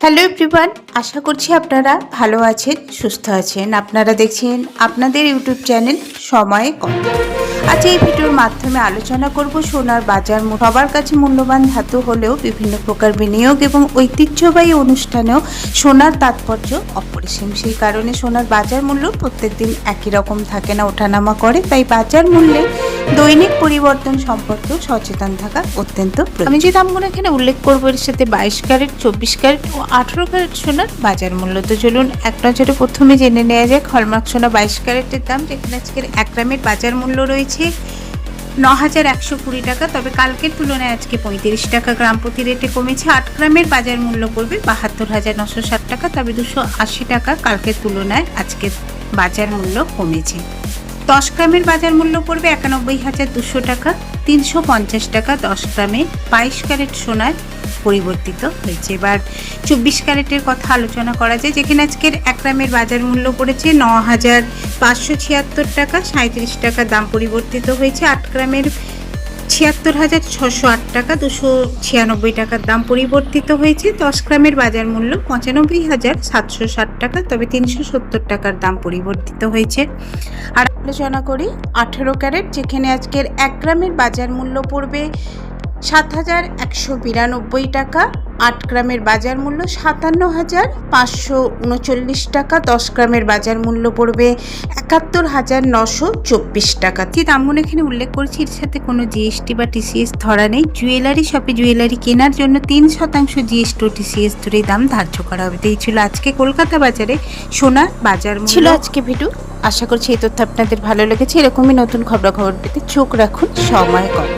Hello everyone আশা করছি আপনারা ভালো আছেন, সুস্থ আছেন। আপনারা দেখছেন আপনাদের ইউটিউব চ্যানেল সময়ে কম। আজ এই ভিডিওর মাধ্যমে আলোচনা করব সোনার বাজার। সবার কাছে মূল্যবান ধাতু হলেও বিভিন্ন প্রকার বিনিয়োগ এবং ঐতিহ্যবাহী অনুষ্ঠানেও সোনার তাৎপর্য অপরিসীম। সেই কারণে সোনার বাজার মূল্য প্রত্যেক দিন একই রকম থাকে না, ওঠানামা করে। তাই বাজার মূল্যে দৈনিক পরিবর্তন সম্পর্কেও সচেতন থাকা অত্যন্ত আমি যে দামগুলো এখানে উল্লেখ করব, এর সাথে বাইশ ক্যারেট, চব্বিশ ক্যারেট ও আঠেরো ক্যারেট সোনার বাজার মূল্য। তো চলুন, এক নজরে প্রথমে জেনে নেওয়া যাক, হলমার্ক সোনা বাইশ ক্যারেটের দাম, যেখানে আজকের এক গ্রামের বাজার মূল্য রয়েছে ন হাজার একশো কুড়ি টাকা, তবে কালকের তুলনায় আজকে পঁয়ত্রিশ টাকা। গ্রাম প্রতি রেটে কমেছে আট গ্রামের বাজার মূল্য পড়বে বাহাত্তর হাজার নশো ষাট টাকা, তবে দুশো আশি টাকা কালকের তুলনায় আজকের বাজার মূল্য কমেছে। দশ গ্রামের বাজার মূল্য পড়বে একানব্বই হাজার দুশো টাকা, তিনশো পঞ্চাশ টাকা দশ গ্রামে বাইশ ক্যারেট সোনায় পরিবর্তিত হয়েছে। এবার চব্বিশ ক্যারেটের কথা আলোচনা করা যায়, যেখানে আজকের এক গ্রামের বাজার মূল্য পড়েছে ন হাজার পাঁচশো ছিয়াত্তর টাকা সাঁত্রিশ টাকা দাম পরিবর্তিত হয়েছে। আট গ্রামের ছিয়াত্তর হাজার ছশো আট টাকা, দুশো ছিয়ানব্বই টাকার দাম পরিবর্তিত হয়েছে। দশ গ্রামের বাজার মূল্য পঁচানব্বই হাজার সাতশো ষাট টাকা, তবে তিনশো সত্তর টাকার দাম পরিবর্তিত হয়েছে। আর আলোচনা করি। আঠেরো ক্যারেট যেখানে আজকের এক গ্রামের বাজার মূল্য পড়বে সাত হাজার একশো বিরানব্বই টাকা, আট গ্রামের বাজার মূল্য সাতান্ন হাজার পাঁচশো উনচল্লিশ টাকা, দশ গ্রামের বাজার মূল্য পড়বে একাত্তর হাজার নশো চব্বিশ টাকা। যে দামগুলো এখানে উল্লেখ করছি, এর সাথে কোনো জিএসটি বা টিসিএস ধরা নেই। জুয়েলারি শপে জুয়েলারি কেনার জন্য তিন শতাংশ জিএসটি ও টিসিএস ধরে দাম ধার্য করা হবে। এই ছিল আজকে কলকাতা বাজারে সোনার বাজার ছিল আজকে ভিডিও। আশা করছি এই তথ্য আপনাদের ভালো লেগেছে। এরকমই নতুন খবরাখবর পেতে চোখ রাখুন। সময় কম।